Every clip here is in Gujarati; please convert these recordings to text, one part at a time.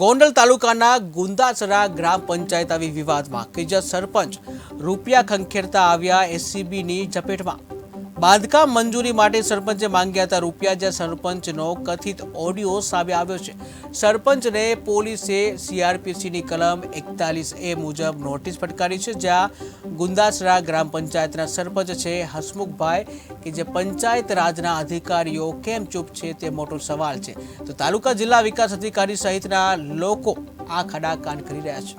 ગોંડલ તાલુકાના ગુંદાસરા ગ્રામ પંચાયત આવી વિવાદમાં કે જ્યાં સરપંચ રૂપિયા ખંખેરતા આવ્યા એસીબીની ઝપેટમાં. બાંધકામ મંજૂરી માટે સરપંચે માંગ્યા હતા. રૂપિયા જ્યાં સરપંચનો કથિત ઓડિયો સામે આવ્યો છે. સરપંચને પોલીસે સીઆરપીસીની કલમ એકતાલીસ એ મુજબ નોટિસ ફટકારી છે જ્યાં ગુંદાસરા ગ્રામ પંચાયતના સરપંચ છે હસમુખભાઈ કે જે પંચાયત રાજના અધિકારીઓ કેમ ચૂપ છે તે મોટો સવાલ છે. તો તાલુકા જિલ્લા વિકાસ અધિકારી સહિતના લોકો આ ખડાકાન કરી રહ્યા છે.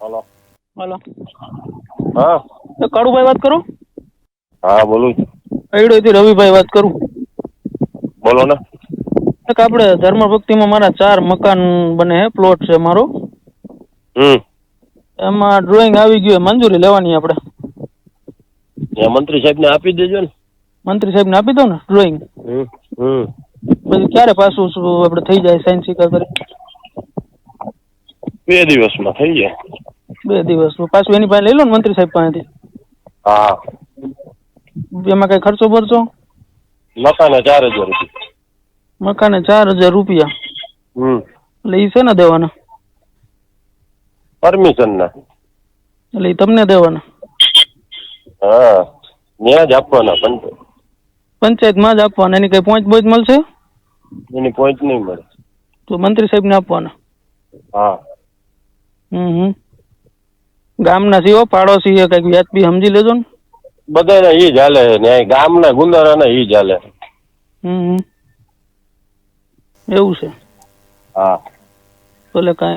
હલો. હલો. હા. કાળુભાઈ વાત કરો. હા બોલું અઈડોથી રવિભાઈ વાત કરું. બોલો ને. આપડે આપણે ધર્મ ભક્તિમાં મારા ચાર મકાન બને હે પ્લોટ છે મારો. હમ. એમાં ડ્રોઈંગ આવી ગયું મંજૂરી લેવાની આપણે. મંત્રી સાહેબ ને આપી દેજો ને. મંત્રી સાહેબને આપી દો ને ડ્રોઈંગ હમ પછી ક્યારે પાછું આપડે આપણે થઈ જાય સાયન્સ સ્વીકાર કરી? બે દિવસમાં થઈ જાય. બે દિવસ પાછું એની પાસે લઈ લો ને મંત્રી સાહેબ પાસેથી. હા. એમાં કઈ ખર્ચો ભરશો મકાને ચાર હજાર રૂપિયા. મકાને ચાર હજાર રૂપિયા? હમ. એટલે એ છે ને દેવાના? પરમિશન ના એટલે ઈ તમને દેવાના? હા. ન્યા જ આપવાના પણ પંચાયતમાં જ આપવાના. એની કઈ પોઈન્ટ બોઈન્ટ મળશે? એની પોઈન્ટ નહીં મળે. તો મંત્રી સાહેબને આપવાના? હા. હમ હમ. ગામના સીઓ પાડોશી છે કંઈક વ્યાજબી સમજી લેજો ને. બધાને ઈ જ હાલે છે ન્યાય ગામના ગુંદારાના ઈ જ હાલે હમ. એવું છે. હા. ભલે કાંઈ